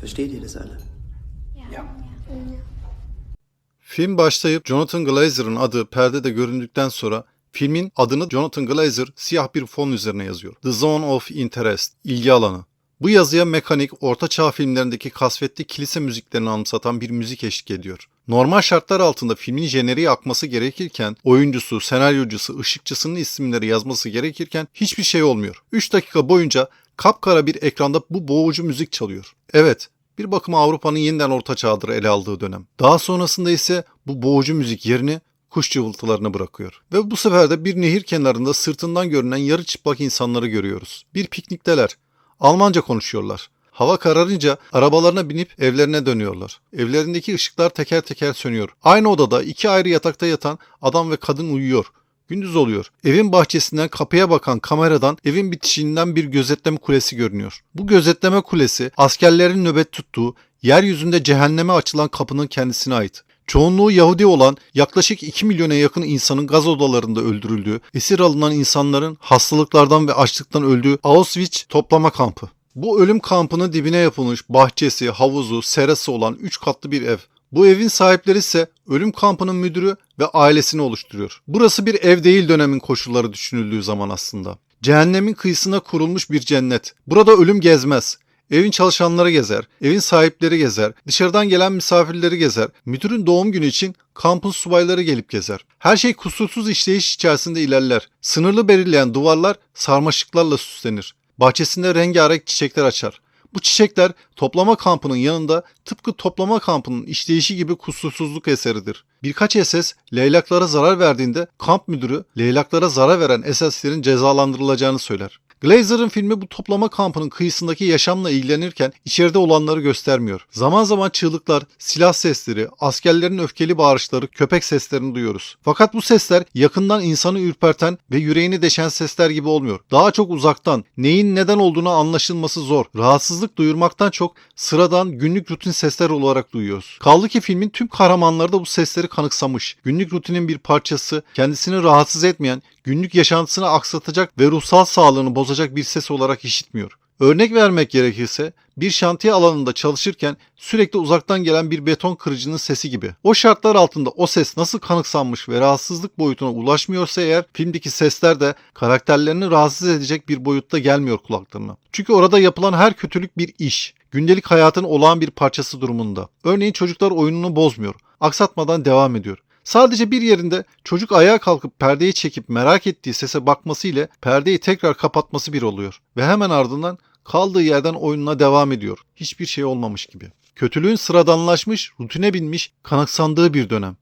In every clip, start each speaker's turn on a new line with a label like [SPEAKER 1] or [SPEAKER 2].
[SPEAKER 1] Versteht ihr das alle?
[SPEAKER 2] Film başlayıp Jonathan Glazer'ın adı perdede göründükten sonra filmin adını Jonathan Glazer siyah bir fon üzerine yazıyor. The Zone of Interest, ilgi alanı. Bu yazıya mekanik, ortaçağ filmlerindeki kasvetli kilise müziklerini anımsatan bir müzik eşlik ediyor. Normal şartlar altında filmin jeneriği akması gerekirken, oyuncusu, senaryocusu, ışıkçısının isimleri yazması gerekirken hiçbir şey olmuyor. 3 dakika boyunca kapkara bir ekranda bu boğucu müzik çalıyor. Evet, bir bakıma Avrupa'nın yeniden orta çağdır ele aldığı dönem. Daha sonrasında ise bu boğucu müzik yerini kuş cıvıltılarına bırakıyor. Ve bu sefer de bir nehir kenarında sırtından görünen yarı çıplak insanları görüyoruz. Bir piknikteler. Almanca konuşuyorlar. Hava kararınca arabalarına binip evlerine dönüyorlar. Evlerindeki ışıklar teker teker sönüyor. Aynı odada iki ayrı yatakta yatan adam ve kadın uyuyor. Gündüz oluyor. Evin bahçesinden kapıya bakan kameradan evin bitişiğinden bir gözetleme kulesi görünüyor. Bu gözetleme kulesi askerlerin nöbet tuttuğu, yeryüzünde cehenneme açılan kapının kendisine ait. Çoğunluğu Yahudi olan yaklaşık 2 milyona yakın insanın gaz odalarında öldürüldüğü, esir alınan insanların hastalıklardan ve açlıktan öldüğü Auschwitz toplama kampı. Bu ölüm kampının dibine yapılmış bahçesi, havuzu, serası olan 3 katlı bir ev. Bu evin sahipleri ise ölüm kampının müdürü ve ailesini oluşturuyor. Burası bir ev değil dönemin koşulları düşünüldüğü zaman aslında. Cehennemin kıyısına kurulmuş bir cennet. Burada ölüm gezmez. Evin çalışanları gezer, evin sahipleri gezer, dışarıdan gelen misafirleri gezer, müdürün doğum günü için kampın subayları gelip gezer. Her şey kusursuz işleyiş içerisinde ilerler. Sınırlı belirleyen duvarlar sarmaşıklarla süslenir. Bahçesinde rengarenk çiçekler açar. Bu çiçekler toplama kampının yanında tıpkı toplama kampının işleyişi gibi kusursuzluk eseridir. Birkaç SS leylaklara zarar verdiğinde kamp müdürü leylaklara zarar veren SS'lerin cezalandırılacağını söyler. Glazer'ın filmi bu toplama kampının kıyısındaki yaşamla ilgilenirken içeride olanları göstermiyor. Zaman zaman çığlıklar, silah sesleri, askerlerin öfkeli bağırışları, köpek seslerini duyuyoruz. Fakat bu sesler yakından insanı ürperten ve yüreğini deşen sesler gibi olmuyor. Daha çok uzaktan, neyin neden olduğunu anlaşılması zor. Rahatsızlık duyurmaktan çok sıradan günlük rutin sesler olarak duyuyoruz. Kaldı ki filmin tüm kahramanları da bu sesleri kanıksamış. Günlük rutinin bir parçası, kendisini rahatsız etmeyen, günlük yaşantısını aksatacak ve ruhsal sağlığını bozacak bir ses olarak işitmiyor. Örnek vermek gerekirse bir şantiye alanında çalışırken sürekli uzaktan gelen bir beton kırıcının sesi gibi. O şartlar altında o ses nasıl kanıksanmış ve rahatsızlık boyutuna ulaşmıyorsa eğer filmdeki sesler de karakterlerini rahatsız edecek bir boyutta gelmiyor kulaklarına. Çünkü orada yapılan her kötülük bir iş. Gündelik hayatın olağan bir parçası durumunda. Örneğin çocuklar oyununu bozmuyor. Aksatmadan devam ediyor. Sadece bir yerinde çocuk ayağa kalkıp perdeyi çekip merak ettiği sese bakması ile perdeyi tekrar kapatması bir oluyor. Ve hemen ardından kaldığı yerden oyununa devam ediyor. Hiçbir şey olmamış gibi. Kötülüğün sıradanlaşmış, rutine binmiş, kanıksandığı bir dönem.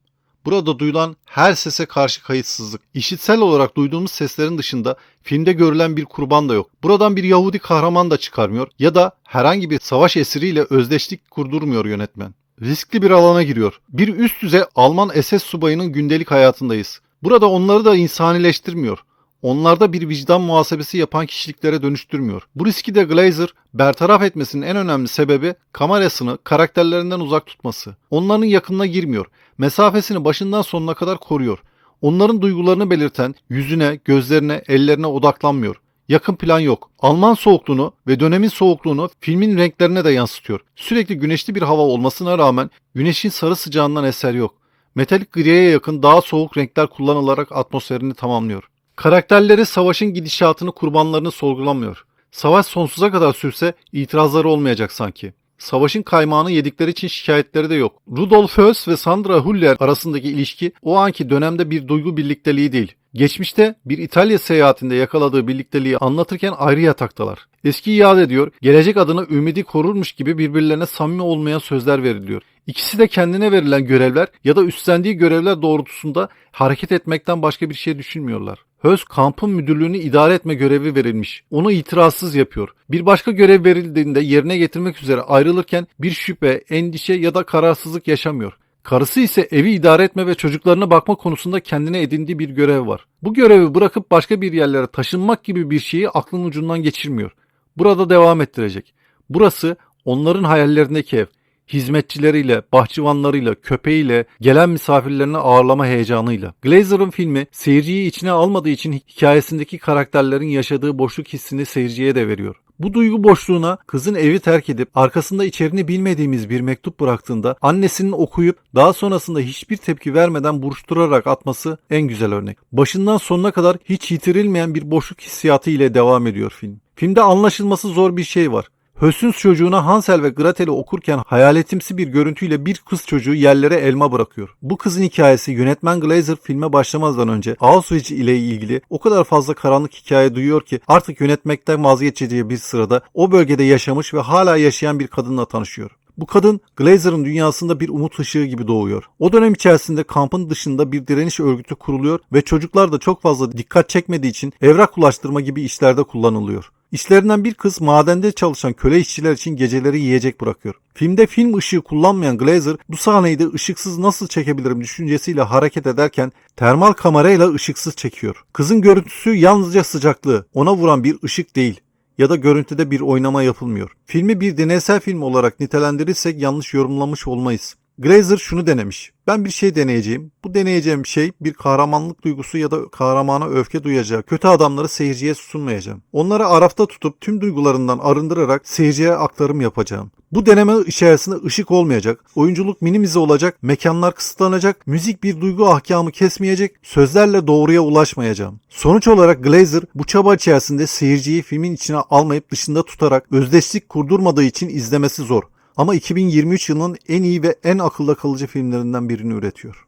[SPEAKER 2] Burada duyulan her sese karşı kayıtsızlık. İşitsel olarak duyduğumuz seslerin dışında filmde görülen bir kurban da yok. Buradan bir Yahudi kahraman da çıkarmıyor ya da herhangi bir savaş esiriyle özdeşlik kurdurmuyor yönetmen riskli bir alana giriyor. Bir üst düzey Alman SS subayının gündelik hayatındayız. Burada onları da insanileştirmiyor. Onlarda bir vicdan muhasebesi yapan kişiliklere dönüştürmüyor. Bu riski de Glazer bertaraf etmesinin en önemli sebebi kamerasını karakterlerinden uzak tutması. Onların yakınına girmiyor. Mesafesini başından sonuna kadar koruyor. Onların duygularını belirten yüzüne, gözlerine, ellerine odaklanmıyor. Yakın plan yok. Alman soğukluğunu ve dönemin soğukluğunu filmin renklerine de yansıtıyor. Sürekli güneşli bir hava olmasına rağmen güneşin sarı sıcağından eser yok. Metalik griye yakın daha soğuk renkler kullanılarak atmosferini tamamlıyor. Karakterleri savaşın gidişatını kurbanlarını sorgulamıyor. Savaş sonsuza kadar sürse itirazları olmayacak sanki. Savaşın kaymağını yedikleri için şikayetleri de yok. Rudolf Höss ve Sandra Hüller arasındaki ilişki o anki dönemde bir duygu birlikteliği değil. Geçmişte bir İtalya seyahatinde yakaladığı birlikteliği anlatırken ayrı yataktalar. Eski iade ediyor, gelecek adına ümidi korurmuş gibi birbirlerine samimi olmayan sözler veriliyor. İkisi de kendine verilen görevler ya da üstlendiği görevler doğrultusunda hareket etmekten başka bir şey düşünmüyorlar. Höz kampın müdürlüğünü idare etme görevi verilmiş. Onu itirazsız yapıyor. Bir başka görev verildiğinde yerine getirmek üzere ayrılırken bir şüphe, endişe ya da kararsızlık yaşamıyor. Karısı ise evi idare etme ve çocuklarına bakma konusunda kendine edindiği bir görev var. Bu görevi bırakıp başka bir yerlere taşınmak gibi bir şeyi aklın ucundan geçirmiyor. Burada devam ettirecek. Burası onların hayallerindeki ev. Hizmetçileriyle, bahçıvanlarıyla, köpeğiyle, gelen misafirlerini ağırlama heyecanıyla. Glazer'ın filmi seyirciyi içine almadığı için hikayesindeki karakterlerin yaşadığı boşluk hissini seyirciye de veriyor. Bu duygu boşluğuna kızın evi terk edip arkasında içeriğini bilmediğimiz bir mektup bıraktığında annesinin okuyup daha sonrasında hiçbir tepki vermeden buruşturarak atması en güzel örnek. Başından sonuna kadar hiç yitirilmeyen bir boşluk hissiyatı ile devam ediyor film. Filmde anlaşılması zor bir şey var. Hösüns çocuğuna Hansel ve Gretel'i okurken hayaletimsi bir görüntüyle bir kız çocuğu yerlere elma bırakıyor. Bu kızın hikayesi yönetmen Glazer filme başlamazdan önce Auschwitz ile ilgili o kadar fazla karanlık hikaye duyuyor ki artık yönetmekten vazgeçeceği bir sırada o bölgede yaşamış ve hala yaşayan bir kadınla tanışıyor. Bu kadın Glazer'ın dünyasında bir umut ışığı gibi doğuyor. O dönem içerisinde kampın dışında bir direniş örgütü kuruluyor ve çocuklar da çok fazla dikkat çekmediği için evrak ulaştırma gibi işlerde kullanılıyor. İşlerinden bir kız madende çalışan köle işçiler için geceleri yiyecek bırakıyor. Filmde film ışığı kullanmayan Glazer bu sahneyi de ışıksız nasıl çekebilirim düşüncesiyle hareket ederken termal kamerayla ışıksız çekiyor. Kızın görüntüsü yalnızca sıcaklığı, ona vuran bir ışık değil ya da görüntüde bir oynama yapılmıyor. Filmi bir deneysel film olarak nitelendirirsek yanlış yorumlamış olmayız. Glazer şunu denemiş. Ben bir şey deneyeceğim. Bu deneyeceğim şey bir kahramanlık duygusu ya da kahramana öfke duyacağı kötü adamları seyirciye sunmayacağım. Onları arafta tutup tüm duygularından arındırarak seyirciye aktarım yapacağım. Bu deneme içerisinde ışık olmayacak, oyunculuk minimize olacak, mekanlar kısıtlanacak, müzik bir duygu ahkamı kesmeyecek, sözlerle doğruya ulaşmayacağım. Sonuç olarak Glazer bu çaba içerisinde seyirciyi filmin içine almayıp dışında tutarak özdeşlik kurdurmadığı için izlemesi zor. Ama 2023 yılının en iyi ve en akılda kalıcı filmlerinden birini üretiyor.